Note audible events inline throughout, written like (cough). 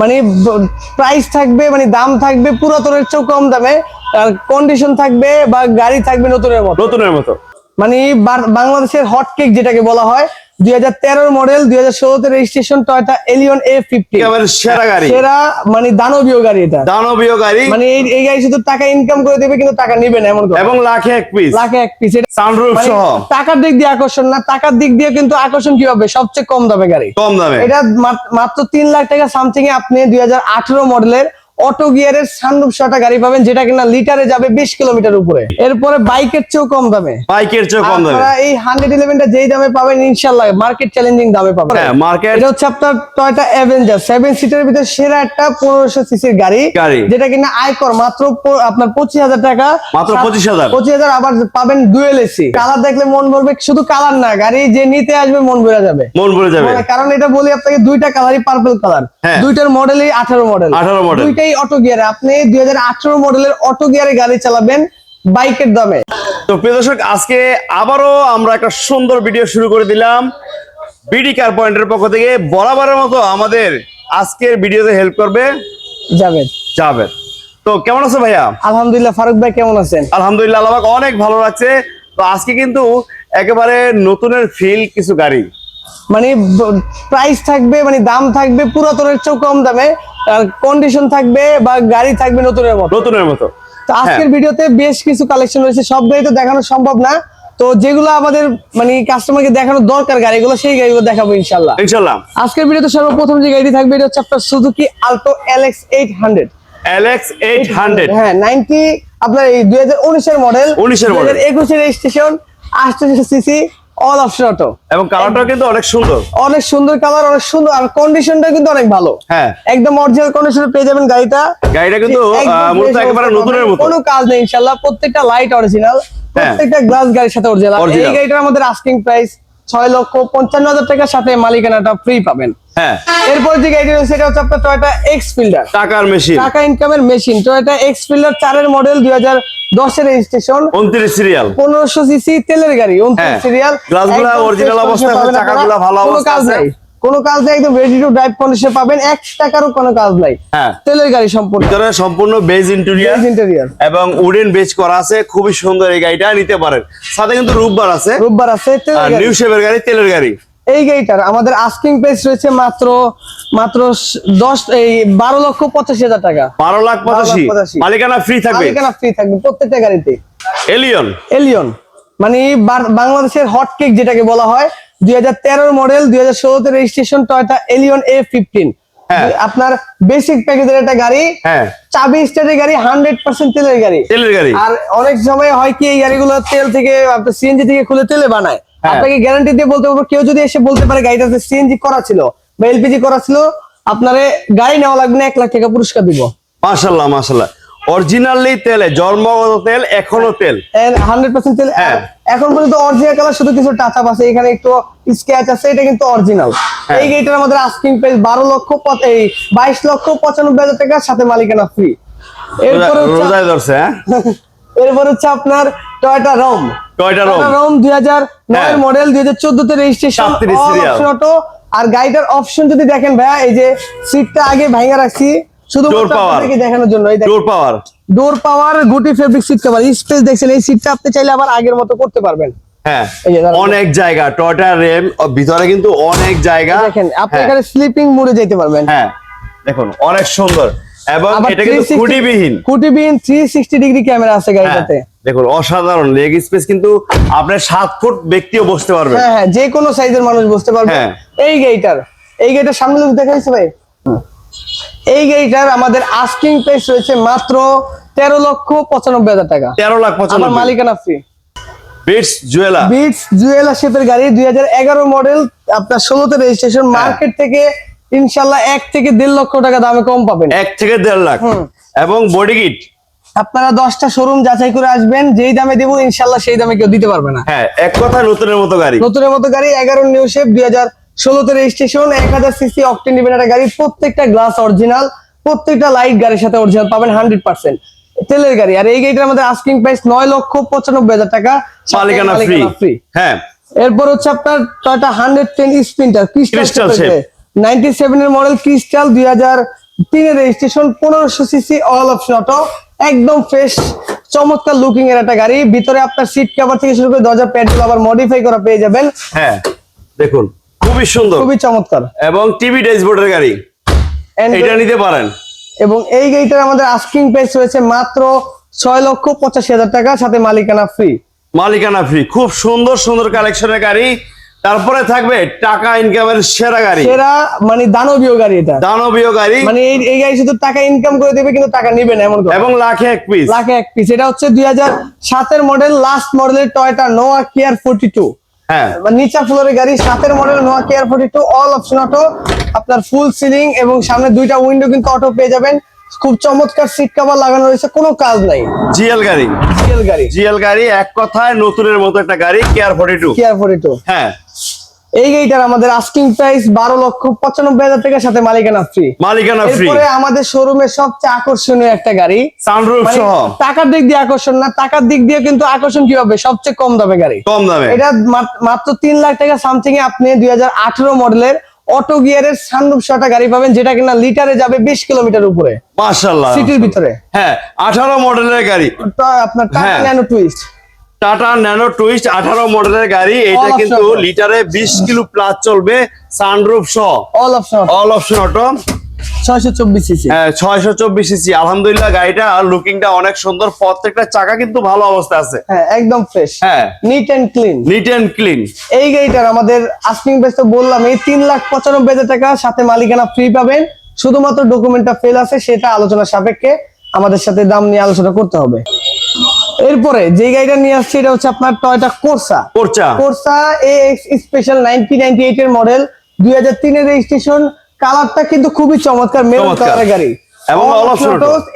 মানে প্রাইস থাকবে মানে দাম থাকবে পুরাতনের চেয়েও কম দামে আর কন্ডিশন থাকবে বা গাড়ি থাকবে নতুনের মতো। নতুনের মতো। মানে বাংলাদেশের হট কেক যেটাকে বলা হয় দুই হাজার তেরোর মডেল দুই হাজার ষোলোতে registration Toyota Allion A fifty একেবারে সেরা গাড়ি। সেরা মানে দানবীয় গাড়ি এটা। দানবীয় গাড়ি। মানে এই গাড়ি শুধু টাকা ইনকাম করে দেবে কিন্তু টাকা নিবে না এমন। এবং লাখে এক পিস লাখে এক পিস সানরুফ সহ। টাকার দিক দিয়ে আকর্ষণ না টাকার দিক দিয়ে কিন্তু আকর্ষণ কি হবে? সবচেয়ে কম দামে গাড়ি। কম দামে। এটা মাত্র তিন লাখ টাকা সামথিং এ আপনি দুই হাজার আঠারো মডেলের অটো গিয়ারের সানরুফ শটা গাড়ি পাবেন যেটা কিনা লিটারে যাবে বিশ কিলোমিটার উপরে। এরপরে বাইকের চেয়েও কম দামে। বাইকের চেয়ে কম দামে। এই হান্ড্রেড ইলেভেনটা যেই দামে পাবেন ইনশাল্লাহ মার্কেট চ্যালেঞ্জিং দামে পাবেন। হ্যাঁ মার্কেট এটা হচ্ছে আপনার টয়টা অ্যাভেঞ্জার সেভেন সিটের ভিতরে সেরা একটা পনেরোশো সিসির গাড়ি। যেটা কিনা আয়কর মাত্র আপনার পঁচিশ হাজার টাকা। মাত্র 25,000 পঁচিশ হাজার। আবার পাবেন ডুয়েল এসি কালার দেখলে মন ভরবে শুধু কালার না গাড়ি যে নিতে আসবে মন ভরে যাবে। মন ভরে যাবে। মানে কারণ এটা বলি আপনাকে দুইটা কালারই পার্পল কালার হ্যাঁ। দুইটার মডেলই আঠারো মডেল 18 model। দুইটাই অটো গিয়ারে আপনি দুই হাজার আঠারো মডেলের অটো গিয়ারে গাড়ি চালাবেন বাইকের দামে। তো প্রিয় দর্শক আজকে আবারও আমরা একটা সুন্দর ভিডিও শুরু করে দিলাম। বিডি কার পয়েন্টের পক্ষ থেকে বরাবরের মতো আমাদের আজকের ভিডিওতে হেল্প করবে যাবেন যাবে তো কেমন আছে ভাইয়া? আলহামদুলিল্লাহ ফারুক ভাই কেমন আছেন? আলহামদুলিল্লাহ আল্লাহ অনেক ভালো লাগছে তো আজকে কিন্তু একেবারে নতুনের ফিল কিছু গাড়ি। মানে প্রাইস থাকবে মানে দাম থাকবে পুরাতনের চেয়েও কম দামে কন্ডিশন থাকবে বা গাড়ি থাকবে নতুনের মতো। নতুনের মতো। তো আজকের ভিডিওতে বেশ কিছু কালেকশন রয়েছে সব গাড়ি তো দেখানো সম্ভব না। তো যেগুলো আমাদের মানে কাস্টমারকে দেখানো দরকার গাড়িগুলো সেই গাড়িগুলো দেখাবো ইনশাল্লাহ ইনশাল্লাহ আজকের ভিডিওতে সর্বপ্রথম যে গাড়িটি থাকবে এটা হচ্ছে আপনার Suzuki Alto LX eight hundred LX eight hundred হ্যাঁ নাইনটি আপনার এই দুই হাজার উনিশের মডেল 19 এর model। একুশের রেজিস্ট্রেশন আটশো সিসি অল অপশন অটো এবং কালারটা কিন্তু অনেক সুন্দর। অনেক সুন্দর কালার অনেক সুন্দর আর কন্ডিশনটা কিন্তু অনেক ভালো। হ্যাঁ। একদম অরিজিনাল কন্ডিশনে পেয়ে যাবেন গাড়িটা। গাড়িটা কিন্তু মূলত একেবারে নতুনের মতো। কোনো কাজ নেই ইনশাআল্লাহ। প্রত্যেকটা লাইট অরিজিনাল প্রত্যেকটা গ্লাস গাড়ির সাথে অরিজিনাল এই গাড়িটার আমাদের আস্কিং প্রাইস ছয় লক্ষ পঞ্চান্ন হাজার টাকার সাথে মালিকানাটা ফ্রি পাবেন। হ্যাঁ। এরপর যে রয়েছে হচ্ছে আপনার টয়টা এক্স ফিল্ডার টাকার মেশিন টাকা ইনকামের মেশিন টয়টা এক্স ফিল্ডার চারের মডেল দুই হাজার দশের রেজিস্ট্রেশন উনত্রিশ সিরিয়াল পনেরোশো সিসি তেলের গাড়ি হ্যাঁ। সিরিয়াল গ্লাসগুলা অবস্থায় চাকাগুলা ভালো আছে। কোনো কাজ নেই একদম রেডি টু ড্রাইভ কন্ডিশন পাবেন। এক টাকারও কোনো কাজ নাই। হ্যাঁ। তেলের গাড়ি সম্পূর্ণ। ভিতরে সম্পূর্ণ বেজ ইন্টেরিয়ার ইন্টেরিয়ার এবং উডেন বেজ করা আছে। খুবই সুন্দর এই গাড়িটা নিতে পারেন। সাথে কিন্তু রূপবার আছে। রোববার আছে তেলের গাড়ি। নিউ শেপের গাড়ি তেলের গাড়ি। এই গাড়িটার আমাদের আস্কিং প্রাইস রয়েছে মাত্র মাত্র দশ এই বারো লক্ষ পঁচাশি হাজার টাকা। বারো লাখ পঁচাশি। মালিকানা ফ্রি থাকবে। মালিকানা ফ্রি থাকবে প্রত্যেকটা গাড়িতে। এলিয়ন এলিয়ন মানে বাংলাদেশের হট কেক যেটাকে বলা হয় দুই হাজার তেরোর মডেল দুই হাজার ষোলোতে registration Toyota Allion A fifteen হ্যাঁ। আপনার বেসিক প্যাকেজের একটা গাড়ি হ্যাঁ। চাবি গাড়ি হান্ড্রেড পার্সেন্ট তেলের গাড়ি। তেলের গাড়ি। আর অনেক সময় হয় কি এই গাড়িগুলো তেল থেকে আপনার সিএনজি থেকে খুলে তেলে বানায়। হ্যাঁ। আপনাকে গ্যারান্টি দিয়ে বলতে পারব কেউ যদি এসে বলতে পারে গাড়িটাতে সিএনজি করা ছিল বা এলপিজি করা ছিল আপনারে গাড়ি নেওয়া লাগবে না এক লাখ টাকা পুরস্কার দিব। মাশাল্লাহ মাশাল্লাহ। অরিজিনালি তেলে জন্মগত তেল এখনও তেল। হান্ড্রেড পার্সেন্ট তেল। হ্যাঁ। এখন পর্যন্ত অরিজিনাল কালার শুধু কিছু টাচ আপ আছে। এখানে একটু স্ক্র্যাচ আছে এটা কিন্তু অরিজিনাল হ্যাঁ। এই গাড়িটার আমাদের আস্কিং প্রাইস বারো লক্ষ এই বাইশ লক্ষ পঁচানব্বই হাজার টাকার সাথে মালিকানা ফ্রি এরপরে হ্যাঁ? (laughs) এরপর হচ্ছে আপনার টয়টা রম টয়টা রোম রম দুই হাজার নয়। মডেল দুই হাজার চোদ্দতে রেজিস্ট্রেশন 37 serial। অটো আর গাড়িটার অপশন যদি দেখেন ভাইয়া এই যে সিটটা আগে ভাঙা রাখছি। শুধু। দেখানোর জন্য এই ডোর পাওয়ার ডোর পাওয়ার গুটি ফেব্রিক সিট কভার স্পেস দেখছেন এই সিটটা আপনি চাইলে আবার আগের মতো করতে পারবেন। হ্যাঁ অনেক জায়গা টয়টা রেম ভিতরে কিন্তু অনেক জায়গা। দেখেন আপনি হ্যাঁ, এখানে স্লিপিং মোডে যেতে পারবেন। হ্যাঁ দেখুন অনেক সুন্দর। এবং আবার এটা কিন্তু খুঁটিবিহীন। খুঁটিবিহীন থ্রি সিক্সটি ডিগ্রি ক্যামেরা আছে হ্যাঁ, গাড়িটাতে দেখুন অসাধারণ লেগ স্পেস কিন্তু আপনার সাত ফুট ব্যক্তিও বসতে পারবে হ্যাঁ হ্যাঁ যে কোনো সাইজের মানুষ বুঝতে পারবে। এই গাড়িটার এই গাড়িটার সামনে লোক ভাই? এই গাড়িটার আমাদের আস্কিং প্রাইস রয়েছে মাত্র তেরো লক্ষ পঁচানব্বই হাজার টাকা। তেরো লাখ পঁচানব্বই। মালিকানা free Vitz Jewela Vitz Jewela শেপের গাড়ি দুই হাজার এগারো মডেল আপনার ষোলোতে রেজিস্ট্রেশন হ্যাঁ। মার্কেট থেকে ইনশাল্লাহ এক থেকে দেড় লক্ষ টাকা দামে কম পাবেন। এক থেকে দেড় লাখ। এবং বডি কিট আপনারা দশটা শোরুম যাচাই করে আসবেন যেই দামে দেবো ইনশাল্লাহ সেই দামে কেউ দিতে পারবে না। হ্যাঁ এক কথা নতুনের মতো গাড়ি। নতুনের মতো গাড়ি এগারো নিউ শেপ দুই হাজার ষোলোতে রেজিস্ট্রেশন এক হাজার সিসি অকটেন ডিভেন একটা গাড়ি প্রত্যেকটা গ্লাস অরিজিনাল প্রত্যেকটা লাইট গাড়ির সাথে অরিজিনাল পাবেন হান্ড্রেড পার্সেন্ট তেলের গাড়ি আর এই গাড়িটার আমাদের আস্কিং প্রাইস নয় লক্ষ পঁচানব্বই হাজার টাকা। মালিকানা ফ্রি ফ্রি হ্যাঁ। এরপর হচ্ছে আপনার Toyota hundred ten Sprinter Crystal ninety seven এর। মডেল ক্রিস্টাল দুই হাজার তিনের রেজিস্ট্রেশন পনেরোশো সিসি অল অপশন অটো একদম ফ্রেশ চমৎকার লুকিং এর একটা গাড়ি। ভিতরে আপনার সিট কভার থেকে শুরু করে দরজা প্যাডগুলো আবার মডিফাই করা পেয়ে যাবেন। হ্যাঁ দেখুন খুবই সুন্দর। খুবই চমৎকার। এবং টিভি ড্যাশবোর্ডের গাড়ি। এটা নিতে পারেন। এবং এই গাড়িটার আমাদের আস্কিং প্রাইস রয়েছে মাত্র ছয় লক্ষ পঁচাশি হাজার টাকা সাথে মালিকানা ফ্রি মালিকানা ফ্রি খুব সুন্দর সুন্দর কালেকশনের গাড়ি। তারপরে থাকবে টাকা ইনকামের সেরা গাড়ি। সেরা মানে দানবীয় গাড়ি এটা। দানবীয় গাড়ি। মানে এই এই গাড়ি শুধু টাকা ইনকাম করে দেবে কিন্তু টাকা নিবে না এমন। এবং লাখে এক পিস লাখে এক পিস এটা হচ্ছে দুই হাজার সাতের মডেল লাস্ট মডেলের Toyota Noah K R forty two হ্যাঁ। নিচা ফ্লোরের গাড়ি সাতের model Noah K R forty two all option auto আপনার ফুল সিলিং এবং সামনে দুইটা উইন্ডো কিন্তু অটো পেয়ে যাবেন। খুব চমৎকার সিট কভার লাগানো রয়েছে কোনো কাজ নাই। জিএল গাড়ি। ডিজেল গাড়ি। জিএল গাড়ি এক কথায় নতুনের মতো একটা গাড়ি K R forty two K R forty two হ্যাঁ। এই গাড়িটার আমাদের আস্কিং প্রাইস বারো লক্ষ পঁচানব্বই হাজার টাকার সাথে মালিকানা ফ্রি মালিকানা ফ্রি আমাদের শোরুমের সবচেয়ে আকর্ষণীয় একটা গাড়ি। সানরুফ মানে সহ। টাকার দিক দিয়ে আকর্ষণ না টাকার দিক দিয়ে কিন্তু আকর্ষণ কি হবে? সবচেয়ে কম দামে গাড়ি। কম দামে। এটা মাত্র তিন লাখ টাকা সামথিং এ আপনি দুই হাজার আঠারো মডেলের অটো গিয়ারের সানরূপ শটা গাড়ি পাবেন যেটা কিনা লিটারে যাবে বিশ কিলোমিটার উপরে। মাশাল্লাহ সিটির ভিতরে। হ্যাঁ আঠারো মডেলের গাড়ি। আপনার Tata. Nano Twist Tata Nano Twist আঠারো মডেলের গাড়ি। এটা কিন্তু। লিটারে বিশ কিলো প্লাস চলবে। সানরুফ সহ all option all option auto হ্যাঁ আলহামদুলিল্লাহ গাড়িটা লুকিংটা অনেক সুন্দর। প্রত্যেকটা চাকা কিন্তু ভালো অবস্থা আছে। হ্যাঁ একদম ফ্রেশ হ্যাঁ। Neat and clean neat clean এই গাড়িটার আমাদের আস্কিং প্রাইস তো বললাম এই তিন লাখ পঁচানব্বই হাজার টাকা। সাথে মালিকানা ফ্রি পাবেন। শুধুমাত্র ডকুমেন্টটা ফেল আছে সেটা আলোচনা সাপেক্ষে আমাদের সাথে দাম নিয়ে আলোচনা করতে হবে। এরপরে যে গাড়িটা নিয়ে আসছে এটা হচ্ছে আপনার Toyota Corsa Corsa Corsa X special ninety ninety eight এর মডেল দুই হাজার তিনের রেজিস্ট্রেশন কালারটা কিন্তু খুবই চমৎকার মেরুন। কালারের গাড়ি। এবং।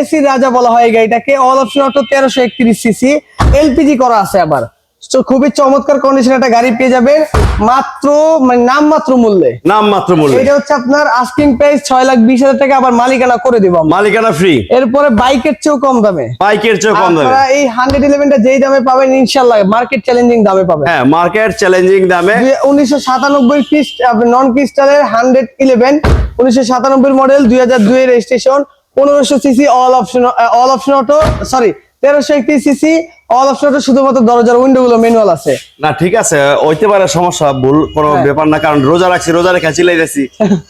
এসি রাজা বলা হয় এই গাড়িটাকে। অল অপশন অটো তেরোশো একত্রিশ সিসি এলপিজি করা আছে আবার। খুবই চমৎকার কন্ডিশন একটা গাড়ি পেয়ে যাবে। মাত্র মানে নাম মাত্র মূল্যে। নাম মাত্র মূল্য। এটা হচ্ছে আপনার আস্কিং প্রাইস ছয় লাখ বিশ হাজার টাকা আবার মালিকানা করে দিব মালিকানা ফ্রি এরপরে বাইকের চেয়েও কম দামে। বাইকের চেয়ে কম দামে। এই হান্ড্রেড ইলেভেনটা যেই দামে পাবেন ইনশাল্লাহ মার্কেট চ্যালেঞ্জিং দামে পাবেন। হ্যাঁ মার্কেট চ্যালেঞ্জিং দামে। উনিশশো সাতানব্বই নন ক্রিস্টালের হান্ড্রেড ইলেভেন উনিশশো সাতানব্বই মডেল দুই হাজার দুই রেজিস্ট্রেশন পনেরোশো CC all option all option auto sorry তেরোশো একত্রিশ সিসি অল অপশন শুধুমাত্র দরজার উইন্ডো গুলো ম্যানুয়াল আছে। না ঠিক আছে হইতে পারে সমস্যা ভুল কোনো হ্যাঁ। ব্যাপার না কারণ রোজা রাখছি রোজা রেখে চিলাই দিয়েছি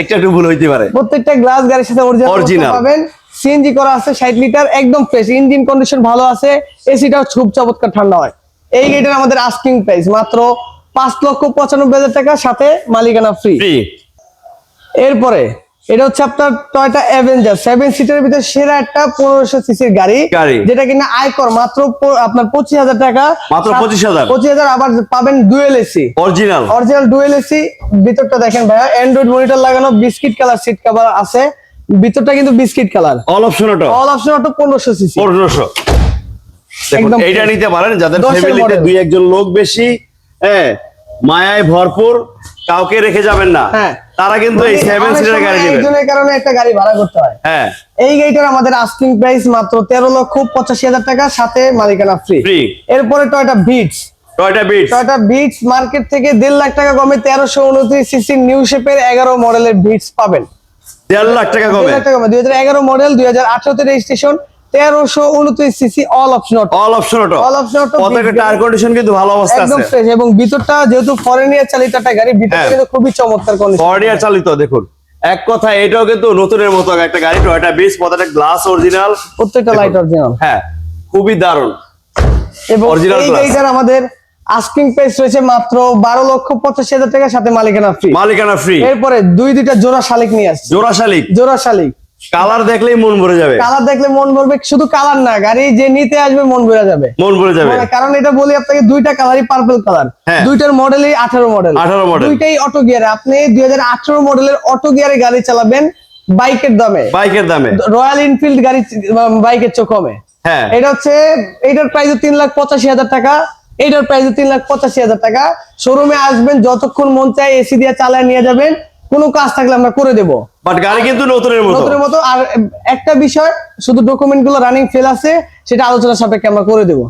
একটু একটু ভুল হইতে পারে। প্রত্যেকটা গ্লাস গাড়ির সাথে অরিজিনাল পাবেন। সিএনজি করা আছে ষাট লিটার একদম ফ্রেশ ইঞ্জিন কন্ডিশন ভালো আছে এসিটাও খুব চমৎকার ঠান্ডা হয়। এই গাড়িটার আমাদের আস্কিং প্রাইস মাত্র পাঁচ লক্ষ পঁচানব্বই হাজার টাকা সাথে মালিকানা ফ্রি এরপরে এটা হচ্ছে আপনার টয়টা অ্যাভেঞ্জার সেভেন সিটের ভিতরে সেরা একটা পনেরোশো সিসির গাড়ি। যেটা কিনা আয়কর মাত্র আপনার পঁচিশ হাজার টাকা। মাত্র 25,000 পঁচিশ হাজার। আবার পাবেন dual AC original original dual AC ভিতরটা দেখেন ভাইয়া অ্যান্ড্রয়েড মনিটর লাগানো বিস্কিট কালার সিট কভার আছে। ভিতরটা কিন্তু biscuit colour all option auto all option auto পনেরোশো সিসি পনেরোশো। একদম এইটা নিতে পারেন যাদের ফ্যামিলিতে দুই একজন লোক বেশি হ্যাঁ মায়ায় ভরপুর কাউকে রেখে যাবেন না। হ্যাঁ। তারা কিন্তু এই মানে সেভেন সিটার গাড়ি নেবেন একজনের কারণে একটা গাড়ি ভাড়া করতে হয়। হ্যাঁ। এই গাড়িটার আমাদের আস্কিং প্রাইস মাত্র তেরো লক্ষ পঁচাশি হাজার টাকা সাথে মালিকানা ফ্রি ফ্রি এরপরে টয়টা বিটস টয়টা বিট টয়টা বিটস মার্কেট থেকে দেড় লাখ টাকা কমে তেরোশো উনত্রিশ সিসি নিউ শেপের এগারো মডেলের বিটস পাবেন। দেড় লাখ টাকা কমে। লাখ টাকা কমে। দুই হাজার এগারো মডেল দুই হাজার আঠারোতে রেজিস্ট্রেশন তেরোশো উনত্রিশ CC all option auto all option auto All option auto, tyre condition কিন্তু ভালো অবস্থা একদম ফ্রেশ এবং ভিতরটা যেহেতু ফরেনিয়ার চালিত একটা গাড়ি ভিতরটা হ্যাঁ। কিন্তু খুবই চমৎকার কন্ডিশন চালিত দেখুন। এক কথা এটাও কিন্তু নতুনের মতো একটা গাড়ি টয়টা বিস প্রত্যেকটা গ্লাস অরিজিনাল প্রত্যেকটা লাইট অরিজিনাল হ্যাঁ খুবই দারুণ। এবং Original এই গাড়িটার আমাদের আস্কিং প্রাইস রয়েছে মাত্র বারো লক্ষ পঁচাশি হাজার টাকা সাথে মালিকানা ফ্রি মালিকানা ফ্রি এরপরে দুই দুইটা জোড়া শালিক নিয়ে আসছে। জোড়া শালিক। জোড়া শালিক। কালার দেখলেই মন ভরে যাবে। কালার দেখলে মন ভরবে শুধু কালার না গাড়ি যে নিতে আসবে মন ভরে যাবে। মন ভরে যাবে। কারণ এটা বলি আপনাকে দুইটা কালারই পার্পল কালার। দুইটার মডেলই আঠারো মডেল 18 model। দুইটাই অটো গিয়ারে আপনি দুই হাজার আঠারো মডেলের অটো গিয়ারে গাড়ি চালাবেন বাইকের দামে। বাইকের দামে। রয়্যাল এনফিল্ড গাড়ি বাইকের চোখ কমে। হ্যাঁ। এটা হচ্ছে এটার প্রাইস তিন লাখ পঁচাশি হাজার টাকা। এটার প্রাইস তিন লাখ পঁচাশি হাজার টাকা। শোরুমে আসবেন যতক্ষণ মন চায় এসি দিয়ে চালায় নিয়ে যাবেন। কোনো কাজ থাকলে আমরা করে দেবো। বাট গাড়ি কিন্তু নতুনের মতো। নতুনের মতো আর একটা বিষয় শুধু ডকুমেন্টগুলো রানিং ফেল আছে সেটা আলোচনা সাপেক্ষে আমরা করে দেবো।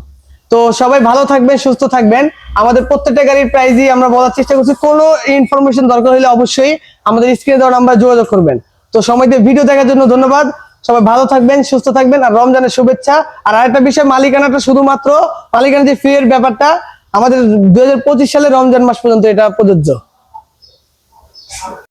তো সবাই ভালো থাকবেন সুস্থ থাকবেন। আমাদের প্রত্যেকটা গাড়ির প্রাইজই আমরা বলার চেষ্টা করছি। কোনো ইনফরমেশন দরকার হলে অবশ্যই আমাদের স্ক্রিনে দেওয়া নাম্বার যোগাযোগ করবেন। তো সময় দিয়ে ভিডিও দেখার জন্য ধন্যবাদ। সবাই ভালো থাকবেন সুস্থ থাকবেন আর রমজানের শুভেচ্ছা। আর আরেকটা বিষয় মালিকানাটা শুধুমাত্র মালিকানা যে ফি এর ব্যাপারটা আমাদের দুই হাজার পঁচিশ সালে রমজান মাস পর্যন্ত এটা প্রযোজ্য।